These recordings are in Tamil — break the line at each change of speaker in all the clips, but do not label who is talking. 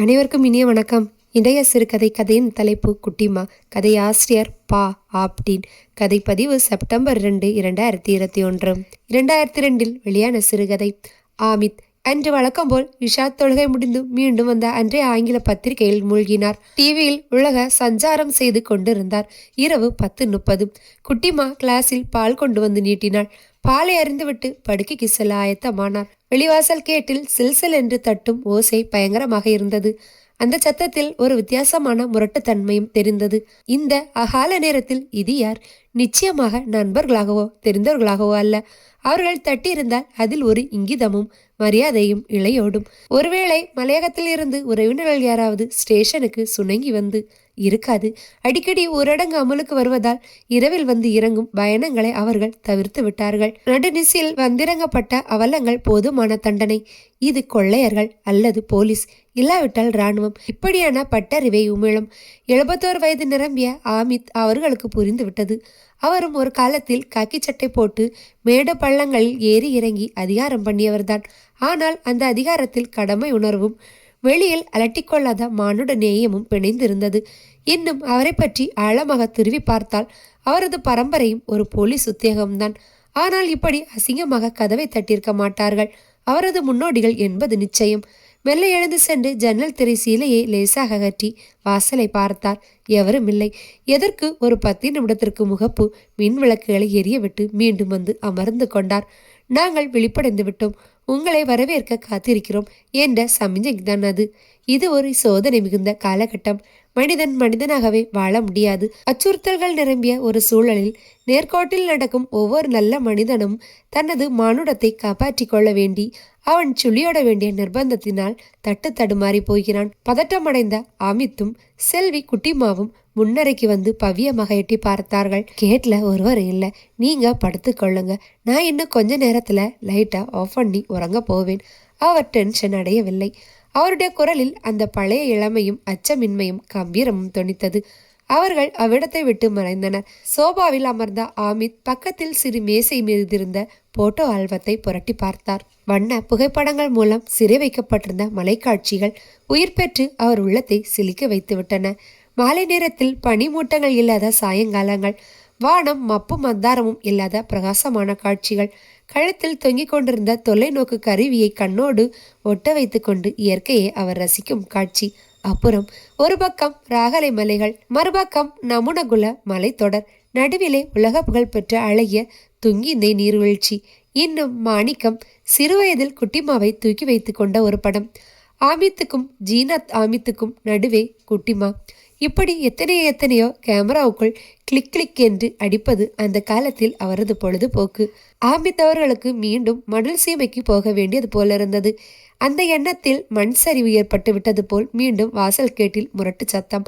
அனைவருக்கும் இனிய வணக்கம். இன்றைய சிறுகதை கதையின் தலைப்பு குட்டிமா. கதை ஆசிரியர் பா. ஆப்டின். கதை பதிவு செப்டம்பர் ரெண்டு இரண்டாயிரத்தி இருபத்தி ஒன்று. இரண்டாயிரத்தி ரெண்டில் வெளியான சிறுகதை. ஆமித் அன்று வழக்கம் போல் இஷா தொழுகை முடிந்து மீண்டும் வந்த அன்றைய ஆங்கில பத்திரிகையில் மூழ்கினார். டிவியில் உலக சஞ்சாரம் செய்து கொண்டிருந்தார். இரவு பத்து முப்பது. குட்டிமா கிளாஸில் பால் கொண்டு வந்து நீட்டினாள். பாலை அறிந்துவிட்டு படுக்கைக்கு செல்ல ஆயத்தமானார். வெளிவாசல் கேட்டில் சில்சில் என்று தட்டும் ஓசை பயங்கரமாக இருந்தது. அந்த சத்தத்தில் ஒரு வித்தியாசமான முரட்டுத்தன்மையும் தெரிந்தது. இந்த அகால நேரத்தில் இது யார்? நிச்சயமாக நண்பர்களாகவோ தெரிந்தவர்களாகவோ அல்ல. அவர்கள் தட்டியிருந்தால் அதில் ஒரு இங்கிதமும் மரியாதையும் இளையோடும் ஒருவேளை மலையகத்திலிருந்து உறவினர்கள் யாராவது ஸ்டேஷனுக்கு சுணங்கி வந்து இருக்காது. அடிக்கடி ஊரடங்கு அமலுக்கு வருவதால் இரவில் வந்து இறங்கும் பயணங்களை அவர்கள் தவிர்த்து விட்டார்கள். நடுநிசில் வந்திறங்கப்பட்ட அவலங்கள் போதுமான தண்டனை. இது கொள்ளையர்கள் அல்லது போலீஸ். இல்லாவிட்டால் இராணுவம். இப்படியான பட்டறிவை உமிழும். எழுபத்தோரு வயது நிரம்பிய ஆமித் அவர்களுக்கு புரிந்துவிட்டது. அவரும் ஒரு காலத்தில் காக்கி சட்டை போட்டு மேடு பள்ளங்களில் ஏறி இறங்கி அதிகாரம் பண்ணியவர்தான். ஆனால் அந்த அதிகாரத்தில் கடமை உணர்வும் வெளியில் அலட்டிக்கொள்ளாத மானுட நேயமும் பிணைந்திருந்தது. இன்னும் அவரை பற்றி ஆழமாக திருவி பார்த்தால் அவரது பரம்பரையும் ஒரு போலீஸ் உத்தியோகம்தான். ஆனால் இப்படி அசிங்கமாக கதவை தட்டியிருக்க மாட்டார்கள். அவரது முன்னோடிகள் என்பது நிச்சயம். மெல்ல எழுந்து சென்று ஜன்னல் திரை சீலையை லேசாக அகற்றி வாசலை பார்த்தார். எவரும் இல்லை. எதற்கு ஒரு பத்து நிமிடத்திற்கு முகப்பு மின் விளக்குகளை எரியவிட்டு மீண்டும் வந்து அமர்ந்து கொண்டார். நாங்கள் விழிப்படைந்து விட்டோம். உங்களை வரவேற்க காத்திருக்கிறோம் என்ற சமிஞ்சைதான் அது. இது ஒரு சோதனை மிகுந்த காலகட்டம். மனிதன் மனிதனாகவே வாழ முடியாது. அச்சுறுத்தல்கள் நிரம்பிய ஒரு சூழலில் நேர்கோட்டில் நடக்கும் ஒவ்வொரு நல்ல மனிதனும் தனது மானுடத்தை காப்பாற்றிக் கொள்ள வேண்டி அவன் சுழியோட வேண்டிய நிர்பந்தத்தினால் தட்டு தடுமாறி போகிறான். பதட்டமடைந்த அமித்தும் செல்வி குட்டிமாவும் முன்னரைக்கு வந்து பவியமாக எட்டி பார்த்தார்கள். கேட்ல ஒருவர் இல்லை. நீங்க படுத்துக்கொள்ளுங்க நான் இன்னும் கொஞ்ச நேரத்துல லைட்டா ஆஃப் பண்ணி உறங்க போவேன். அவர் டென்ஷன் அடையவில்லை. அவருடைய குரலில் அந்த பழைய இளமையும் அச்சமின்மையும் கம்பீரமும் தொனித்தது. அவர்கள் அவ்விடத்தை விட்டு மறைந்தனர். சோபாவில் அமர்ந்த ஆமித் பக்கத்தில் சிறு மேசை மீதிருந்த போட்டோ ஆல்பத்தை புரட்டி பார்த்தார். வண்ண புகைப்படங்கள் மூலம் சிறை வைக்கப்பட்டிருந்த மலைக்காட்சிகள் உயிர் பெற்று அவர் உள்ளத்தை சிலிக்க வைத்துவிட்டன மாலை நேரத்தில் பனிமூட்டங்கள் இல்லாத சாயங்காலங்கள் வானம் மப்பு மந்தாரமும் இல்லாத பிரகாசமான காட்சிகள் கழுத்தில் தொங்கிக் கொண்டிருந்த தொலைநோக்கு கருவியை கண்ணோடு ஒட்ட வைத்துக்கொண்டு இயற்கையை அவர் ரசிக்கும் காட்சி. அப்புறம் ஒரு பக்கம் ராகலை மலைகள் மறுபக்கம் நமுனகுல மலைத்தொடர். நடுவிலே உலக புகழ் பெற்ற அழகிய துங்கிந்தை நீர்வீழ்ச்சி. இன்னும் மாணிக்கம் சிறுவயதில் குட்டிமாவை தூக்கி வைத்து கொண்ட ஒரு படம். ஆமித்துக்கும் ஜீனத் ஆமித்துக்கும் நடுவே குட்டிமா. இப்படி எத்தனையோ எத்தனையோ கேமராவுக்குள் கிளிக் கிளிக் என்று அடிப்பது அந்த காலத்தில் அவரது பொழுதுபோக்கு. ஆமித் அவர்களுக்கு மீண்டும் மணல் சீமைக்கு போக வேண்டியது போல இருந்தது அந்த எண்ணத்தில் மண் சரிவு ஏற்பட்டு விட்டது போல் மீண்டும் வாசல் கேட்டில் முரட்டு சத்தம்.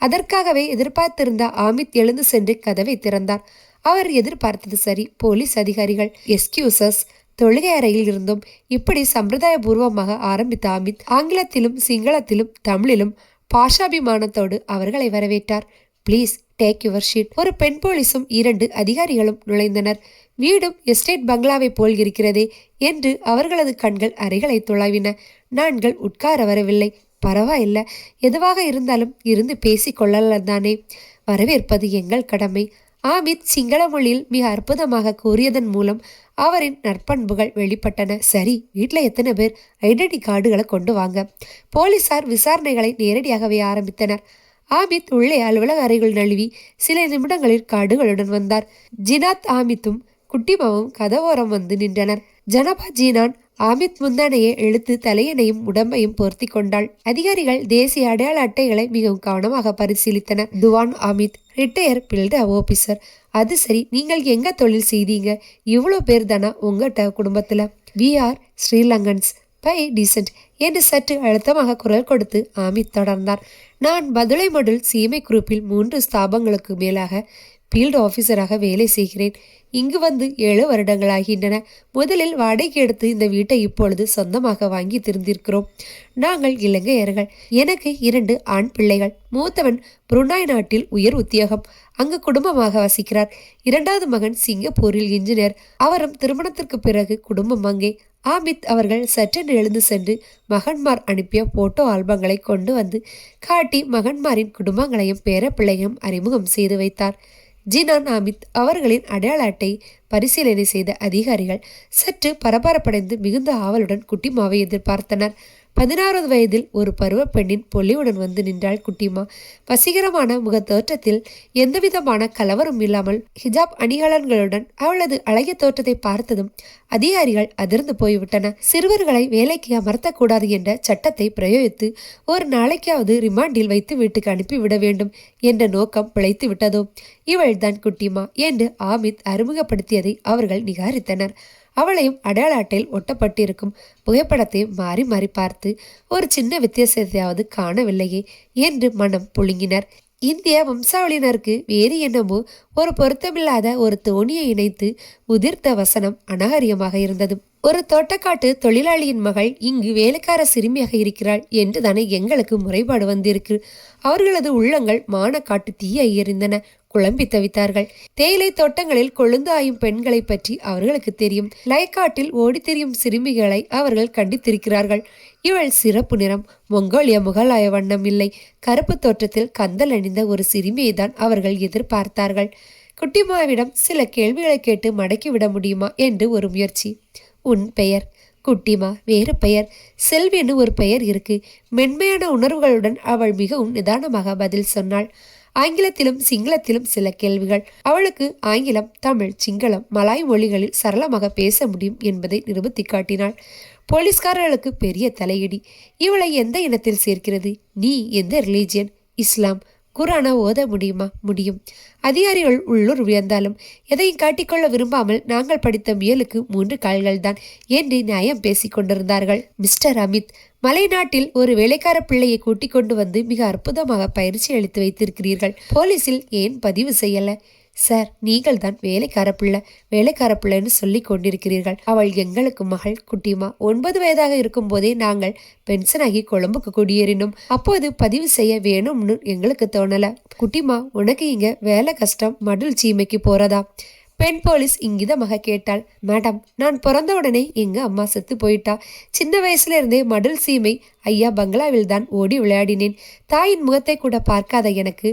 அதற்காகவே எதிர்பார்த்திருந்த ஆமித் எழுந்து சென்று கதவை திறந்தார். அவர் எதிர்பார்த்தது சரி போலீஸ் அதிகாரிகள் எஸ்கியூசஸ் தொழுகை அறையில் இருந்தும் இப்படி சம்பிரதாயபூர்வமாக ஆரம்பித்த அமித் ஆங்கிலத்திலும் சிங்களத்திலும் தமிழிலும் பாஷாபிமானத்தோடு அவர்களை வரவேற்றார். ப்ளீஸ் டேக் யுவர் ஷீட் ஒரு பெண் போலீஸும் இரண்டு அதிகாரிகளும் நுழைந்தனர். வீடும் எஸ்டேட் பங்களாவை போல் இருக்கிறதே என்று அவர்களது கண்கள் அறைகளை துளாவின. நான்கள் உட்கார வரவில்லை. பரவாயில்ல. எதுவாக இருந்தாலும் இருந்து பேசிக் கொள்ளலானே வரவேற்பது எங்கள் கடமை. ஆமித் சிங்கள மொழியில் மிக அற்புதமாக கூறியதன் மூலம் அவரின் நற்பண்புகள் வெளிப்பட்டன. சரி வீட்டில் எத்தனை பேர்? ஐடென்டி கார்டுகளை கொண்டு வாங்க. போலீசார் விசாரணைகளை நேரடியாகவே ஆரம்பித்தனர். ஆமித் உள்ளே அலுவலக அறைகள் நழுவி சில நிமிடங்களில் கார்டுகளுடன் வந்தார். ஜினாத் ஆமித்தும் குட்டிமாவும் கதவோரம் வந்து நின்றனர். ஜனபா ஜீனான் ஆமித் முந்தானையை இழுத்து தலையணையும் உடம்பையும் போர்த்தி கொண்டாள். அதிகாரிகள் தேசிய அடையாள அட்டைகளை மிகவும் கவனமாக பரிசீலித்தனர். துவான் ஆமித் ரிட்டையர் பில்டு ஆபீசர் அது சரி நீங்கள் எங்க தொழில் செய்தீங்க? இவ்வளோ பேர் தானா உங்கள்கிட்ட குடும்பத்துல? We are Sri Lankans. By descent என்று சற்று அழுத்தமாக குரல் கொடுத்து ஆமித் தொடர்ந்தார். நான் பதுளை மடல் சீமை குரூப்பில் மூன்று ஸ்தாபங்களுக்கு மேலாக ஃபீல்டு ஆஃபீஸராக வேலை செய்கிறேன். இங்கு வந்து ஏழு வருடங்களாகின்றன. முதலில் வாடகைக்கு எடுத்து இந்த வீட்டை இப்பொழுது சொந்தமாக வாங்கி திருந்திருக்கிறோம் நாங்கள் இலங்கையர்கள். எனக்கு இரண்டு ஆண் பிள்ளைகள். மூத்தவன் புருனாய் நாட்டில் உயர் உத்தியோகம். அங்கு குடும்பமாக வசிக்கிறார். இரண்டாவது மகன் சிங்கப்பூரில் இன்ஜினியர். அவரும் திருமணத்திற்கு பிறகு குடும்பம் அங்கே. ஆமித் அவர்கள் சற்றென்று எழுந்து சென்று மகன்மார் அனுப்பிய போட்டோ ஆல்பங்களை கொண்டு வந்து காட்டி மகன்மாரின் குடும்பங்களையும் பேரப்பிள்ளையும் அறிமுகம் செய்து வைத்தார். ஜினான் அமித் அவர்களின் அடையாள அட்டை பரிசீலனை செய்த அதிகாரிகள் சற்று பரபரப்படைந்து மிகுந்த ஆவலுடன் குட்டிமாவை எதிர்பார்த்தனர். பதினாறாவது வயதில் ஒரு பருவ பெண்ணின் பொலிவுடன் வந்து நின்றாள் குட்டிமா. வசீகரமான முகத்தோற்றத்தில் எந்தவிதமான கலவரம் இல்லாமல் ஹிஜாப் அணிகலன்களுடன் அவளது அழகிய தோற்றத்தை பார்த்ததும் அதிகாரிகள் அதிர்ந்து போய்விட்டன. சிறுவர்களை வேலைக்கு அமர்த்தக்கூடாது என்ற சட்டத்தை பிரயோகித்து ஒரு நாளைக்காவது ரிமாண்டில் வைத்து வீட்டுக்கு அனுப்பிவிட வேண்டும் என்ற நோக்கம் பிழைத்து விட்டதோ. இவள்தான் குட்டிமா என்று ஆமித் அறிமுகப்படுத்தியதை அவர்கள் நிகாரித்தனர். அவளையும் அடையாள அட்டையில் ஒட்டப்பட்டிருக்கும் புகைப்படத்தையும் மாறி மாறி பார்த்து ஒரு சின்ன வித்தியாசத்தையாவது காணவில்லையே என்று மனம் புழுங்கினர். இந்திய வம்சாவளியினருக்கு வேறு என்னமோ ஒரு பொருத்தமில்லாத ஒரு தோணியை இணைத்து உதிர்த்த வசனம் அனகரியமாக இருந்தது. ஒரு தோட்டக்காட்டு தொழிலாளியின் மகள் இங்கு வேலைக்கார சிறுமியாக இருக்கிறாள் என்று தானே எங்களுக்கு முறைப்பாடு வந்திருக்கு. அவர்களது உள்ளங்கள் மான காட்டு தீயை எறிந்தன. குழம்பி தவித்தார்கள். தேயிலை தோட்டங்களில் கொழுந்து ஆயும் பெண்களை பற்றி அவர்களுக்கு தெரியும். லைக்காட்டில் ஓடித் திரியும் சிறுமிகளை அவர்கள் கண்டித்திருக்கிறார்கள். இவள் சிறப்பு நிறம் மொங்கோலிய முகலாய வண்ணம் இல்லை. கருப்பு தோற்றத்தில் கந்தல் அணிந்த ஒரு சிறுமியை தான் அவர்கள் எதிர்பார்த்தார்கள். குட்டிமாவிடம் சில கேள்விகளை கேட்டு மடக்கிவிட முடியுமா? என்று ஒரு முயற்சி. உன் பெயர்? குட்டிமா வேறு பெயர். செல்வின்னு ஒரு பெயர் இருக்கு. மென்மையான உணர்வுகளுடன் அவள் மிகவும் நிதானமாக பதில் சொன்னாள். ஆங்கிலத்திலும் சிங்களத்திலும் சில கேள்விகள். அவளுக்கு ஆங்கிலம் தமிழ் சிங்களம் மலாய் மொழிகளில் சரளமாக பேச முடியும் என்பதை நிரூபித்து காட்டினாள். போலீஸ்காரர்களுக்கு பெரிய தலையிடி. இவளை எந்த இனத்தில் சேர்க்கிறது? நீ எந்த ரிலீஜியன் இஸ்லாம் குரானா ஓத முடியுமா? முடியும். அதிகாரிகள் உள்ளூர் உயர்ந்தாலும் எதையும் காட்டிக்கொள்ள விரும்பாமல் நாங்கள் படித்த முயலுக்கு மூன்று கால்கள் தான் என்று நியாயம் பேசிக் கொண்டிருந்தார்கள். மிஸ்டர் அமித் மலைநாட்டில் ஒரு வேலைக்கார பிள்ளையை கூட்டிக் கொண்டு வந்து மிக அற்புதமாக பயிற்சி அளித்து வைத்திருக்கிறீர்கள். போலீஸில் ஏன் பதிவு செய்யல? சார் நீங்கள் தான் வேலைக்கார பிள்ளை வேலைக்கார பிள்ளைன்னு சொல்லி கொண்டிருக்கிறீர்கள். அவள் எங்களுக்கு மகள் குட்டிமா. ஒன்பது வயதாக இருக்கும் போதே நாங்கள் பென்ஷனாகி கொழம்புக்கு குடியேறினோம். அப்போது பதிவு செய்ய வேணும்னு எங்களுக்கு தோணல. குட்டிமா உனக்கு இங்க வேலை கஷ்டம் மடல் சீமைக்கு போறதா? பெண் போலீஸ் இங்கிதமாக கேட்டாள். மேடம் நான் பிறந்த உடனே எங்க அம்மா செத்து போயிட்டா? சின்ன வயசுல இருந்தே மடல் சீமை ஐயா பங்களாவில் தான் ஓடி விளையாடினேன். தாயின் முகத்தை கூட பார்க்காத எனக்கு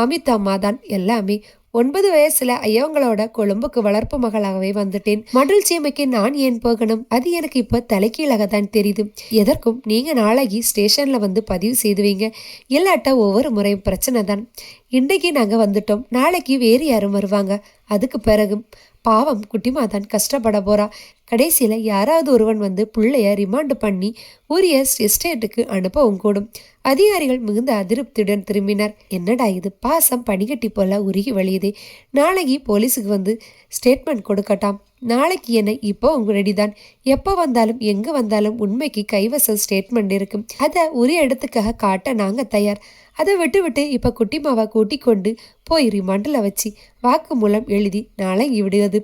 ஆமித் அம்மா தான் எல்லாமே ஒன்பது வயசுல ஐயவங்களோட கொழும்புக்கு வளர்ப்பு மகளாகவே வந்துட்டேன். மண்டல் சீமைக்கு நான் ஏன் போகணும்? அது எனக்கு இப்ப தலைக்கீழாக தான் தெரியுது. எதற்கும் நீங்க நாளைக்கு ஸ்டேஷன்ல வந்து பதிவு செய்துவீங்க. இல்லாட்ட ஒவ்வொரு முறையும் பிரச்சனை தான். இன்றைக்கு நாங்க வந்துட்டோம். நாளைக்கு வேறு யாரும் வருவாங்க. அதுக்கு பிறகு பாவம் குட்டிமா தான் கஷ்டப்பட போறா. கடைசியில் யாராவது ஒருவன் வந்து பிள்ளைய ரிமாண்ட் பண்ணி உரிய எஸ்டேட்டுக்கு அனுப்பவும் கூடும். அதிகாரிகள் மிகுந்த அதிருப்தியுடன் திரும்பினர். என்னடா இது? பாசம் பனிக்கட்டி போல உருகி வழியுது. நாளைக்கு போலீஸுக்கு வந்து ஸ்டேட்மெண்ட் கொடுக்கட்டாம். நாளைக்கு என்ன? இப்போ உங்க ரெடி தான் எப்போ வந்தாலும் எங்கே வந்தாலும் உண்மைக்கு கைவசம் ஸ்டேட்மெண்ட் இருக்கும் அதை உரிய இடத்துக்காக காட்ட நாங்கள் தயார். அதை விட்டு விட்டு இப்போ குட்டிமாவை கூட்டிக் கொண்டு போய் ரிமாண்டில் வச்சு வாக்கு மூலம் எழுதி நாளைக்கு விடுவது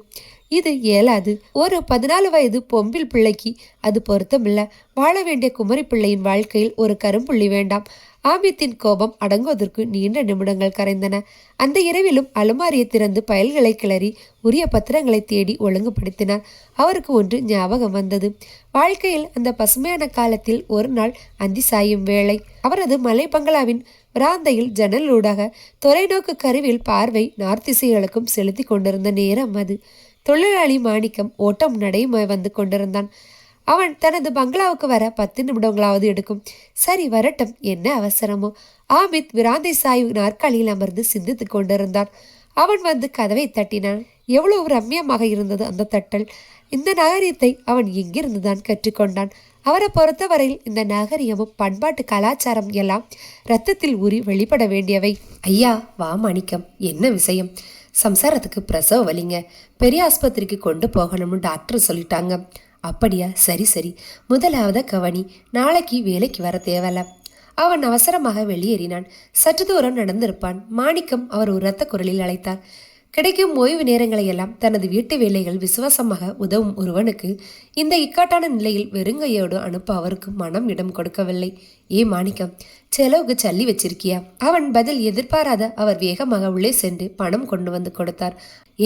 இது இயலாது. ஒரு பதினாலு வயது பொம்பில் பிள்ளைக்கு அது பொருத்தமில்ல. வாழ வேண்டிய குமரி பிள்ளையின் வாழ்க்கையில் ஒரு கரும்புள்ளி வேண்டாம். ஆமித்தின் கோபம் அடங்குவதற்கு நீண்ட நிமிடங்கள் கரைந்தன. அந்த இரவிலும் அலுமாரியை திறந்து பயல்களை கிளறி உரிய பத்திரங்களை தேடி ஒழுங்குபடுத்தினார். அவருக்கு ஒன்று ஞாபகம் வந்தது. வாழ்க்கையில் அந்த பசுமையான காலத்தில் ஒரு நாள் அந்தி சாயும் வேளை. அவரது மலை பங்களாவின் பிராந்தையில் ஜன்னலூடாக தொலைநோக்கு கருவில் பார்வை நார்த்திசைகளுக்கும் செலுத்தி கொண்டிருந்த நேரம் அது. தொழிலாளி மாணிக்கம் ஓட்டம் நடைமுறை வந்து கொண்டிருந்தான். அவன் தனது பங்களாவுக்கு வர பத்து நிமிடங்களாவது எடுக்கும். சரி வரட்டும் என்ன அவசரமோ? ஆமித் விராந்தை சாய்வு நாற்காலியில் அமர்ந்து சிந்தித்துக் கொண்டிருந்தான். அவன் வந்து கதவை தட்டினான். எவ்வளவு ரம்யமாக இருந்தது அந்த தட்டல். இந்த நாகரிகத்தை அவன் எங்கிருந்து தான் கற்றுக்கொண்டான்? அவரை பொறுத்தவரையில் இந்த நாகரிகமும் பண்பாட்டு கலாச்சாரம் எல்லாம் ரத்தத்தில் ஊறி வெளிப்பட வேண்டியவை. ஐயா வா மாணிக்கம். என்ன விஷயம்? சம்சாரத்துக்கு பிரசவ வலிங்க. பெரிய ஆஸ்பத்திரிக்கு கொண்டு போகணும்னு டாக்டர் சொல்லிட்டாங்க. அப்படியா? சரி சரி. முதலாவது கவனி நாளைக்கு வேலைக்கு வர தேவையில்ல. அவன் அவசரமாக வெளியேறினான். சற்று தூரம் நடந்திருப்பான். மாணிக்கம் அவர் ஒரு ரத்த குரலில் அழைத்தார். கிடைக்கும் ஓய்வு நேரங்களை எல்லாம் தனது வீட்டு வேலைகள் விசுவாசமாக உதவும் ஒருவனுக்கு இந்த இக்காட்டான நிலையில் வெறுங்கையோடு அனுப்ப அவருக்கு மனம் இடம் கொடுக்கவில்லை. ஏ மாணிக்கம் செலவுக்கு சல்லி வச்சிருக்கியா அவன் பதில் எதிர்பாராத அவர் வேகமாக உள்ளே சென்று பணம் கொண்டு வந்து கொடுத்தார்.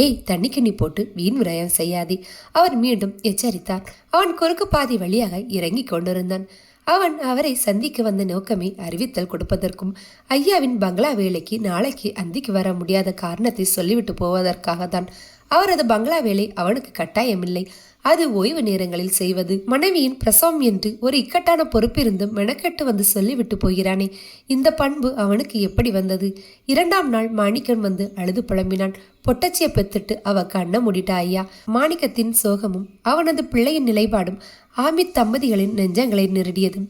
ஏய் தண்ணிக்கு நீ போட்டு வீண் விரயம் செய்யாதே அவர் மீண்டும் எச்சரித்தார். அவன் குறுக்கு பாதி வழியாக இறங்கி கொண்டிருந்தான். அவன் அவரை சந்திக்க வந்த நோக்கமே அறிவித்தல் கொடுப்பதற்கும் ஐயாவின் பங்களா வேலைக்கு நாளைக்கு அந்திக்கு வர முடியாத காரணத்தை சொல்லிவிட்டு போவதற்காக தான் அவரது பங்களா வேலை அவனுக்கு கட்டாயமில்லை. அது ஓய்வு நேரங்களில் செய்வது. மனைவியின் பிரசவம் என்று ஒரு இக்கட்டான பொறுப்பிருந்தும் மெனக்கெட்டு வந்து சொல்லிவிட்டு போகிறானே. இந்த பண்பு அவனுக்கு எப்படி வந்தது? இரண்டாம் நாள் மாணிக்கன் வந்து அழுது புலம்பினான். பொட்டச்சியை பெத்துட்டு அவ கண்ண முடிட்டா ஐயா! மாணிக்கத்தின் சோகமும் அவனது பிள்ளையின் நிலைப்பாடும் ஆமித் தம்பதிகளின் நெஞ்சங்களை நெருடியது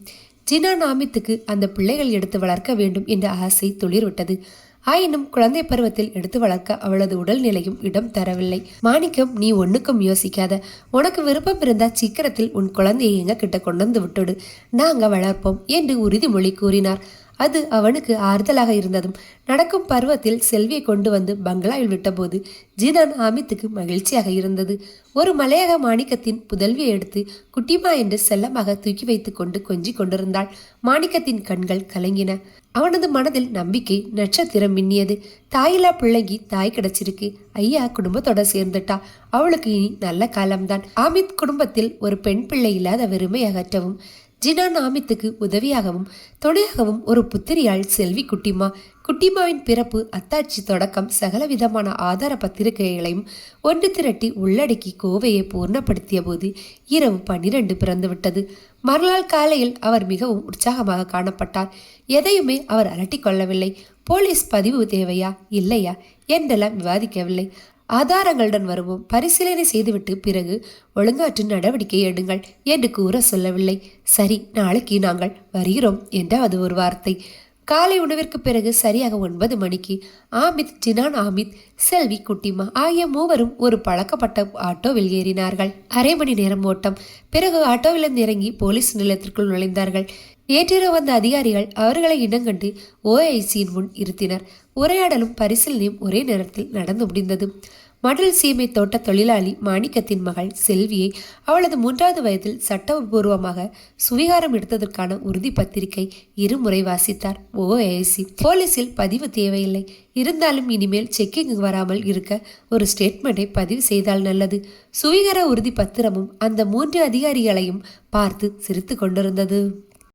ஜினான் ஆமித்துக்கு அந்த பிள்ளைகள் எடுத்து வளர்க்க வேண்டும் என்ற ஆசை துளிர்விட்டது. ஆயினும் குழந்தை பருவத்தில் எடுத்து வளர்க்க அவளது உடல்நிலையும் இடம் தரவில்லை. மாணிக்கம் நீ ஒண்ணுக்கும் யோசிக்காத. உனக்கு விருப்பம் இருந்தா சீக்கிரத்தில் உன் குழந்தையை எங்க கிட்ட கொண்டு வந்து விட்டுடு. நாங்க வளர்ப்போம் என்று உறுதிமொழி கூறினார். அது அவனுக்கு ஆறுதலாக இருந்ததும் நடக்கும் பருவத்தில் செல்வியை கொண்டு வந்து பங்களாவில் விட்டபோது ஜிதான் ஆமித்துக்கு மகிழ்ச்சியாக இருந்தது. ஒரு மலையக மாணிக்கத்தின் புதல்வியை எடுத்து குட்டிமா என்று செல்லமாக தூக்கி வைத்து கொண்டு கொஞ்சி கொண்டிருந்தாள். மாணிக்கத்தின் கண்கள் கலங்கின. அவனது மனதில் நம்பிக்கை நட்சத்திரம் மின்னியது. தாயிலா பிள்ளைங்கி தாய் கிடைச்சிருக்கு. ஐயா குடும்பத்தோட சேர்ந்துட்டா. அவளுக்கு இனி நல்ல காலம்தான். ஆமித் குடும்பத்தில் ஒரு பெண் பிள்ளை இல்லாத வெறுமை அகற்றவும் ஜினான் ஆமித்துக்கு உதவியாகவும் துணையாகவும் ஒரு புத்திரியாள் செல்வி குட்டிமா குட்டிமாவின் பிறப்பு அத்தாட்சி தொடக்கம் சகல விதமான ஆதார பத்திரிகைகளையும் ஒன்று திரட்டி உள்ளடக்கி கோவையை பூர்ணப்படுத்திய போது இரவு பன்னிரண்டு பிறந்துவிட்டது. மறுநாள் காலையில் அவர் மிகவும் உற்சாகமாக காணப்பட்டார். எதையுமே அவர் அலட்டிக் கொள்ளவில்லை. போலீஸ் பதிவு தேவையா? இல்லையா? என்றெல்லாம் விவாதிக்கவில்லை. ஆதாரங்களுடன் வருவோம். பரிசீலனை செய்துவிட்டு பிறகு ஒழுங்காற்று நடவடிக்கை எடுங்கள் என்று கூற சொல்லவில்லை. சரி நாளைக்கு நாங்கள் வருகிறோம் என்றாவது ஒரு வார்த்தை. காலை உணவிற்கு பிறகு சரியாக ஒன்பது மணிக்கு ஆமித் ஜினான் ஆமித் செல்வி குட்டிமா ஆகிய மூவரும் ஒரு பழக்கப்பட்ட ஆட்டோவில் ஏறினார்கள். அரை மணி நேரம் ஓட்டம். பிறகு ஆட்டோவிலிருந்து இறங்கி போலீஸ் நிலையத்திற்குள் நுழைந்தார்கள். நேற்றிரவு வந்த அதிகாரிகள் அவர்களை இடங்கண்டு ஓஐசியின் முன் இருத்தினர். உரையாடலும் பரிசீலனையும் ஒரே நேரத்தில் நடந்து முடிந்தது. மடல் சீமை தோட்ட தொழிலாளி மாணிக்கத்தின் மகள் செல்வியை அவளது மூன்றாவது வயதில் சட்டபூர்வமாக சுவிகாரம் எடுத்ததற்கான உறுதி பத்திரிகை இருமுறை வாசித்தார். ஓஏசி போலீசில் பதிவு தேவையில்லை. இருந்தாலும் இனிமேல் செக்கிங் வராமல் இருக்க ஒரு ஸ்டேட்மெண்ட்டை பதிவு செய்தால் நல்லது. சுவிகார உறுதி பத்திரமும் அந்த மூன்று அதிகாரிகளையும் பார்த்து சிரித்து கொண்டிருந்தது.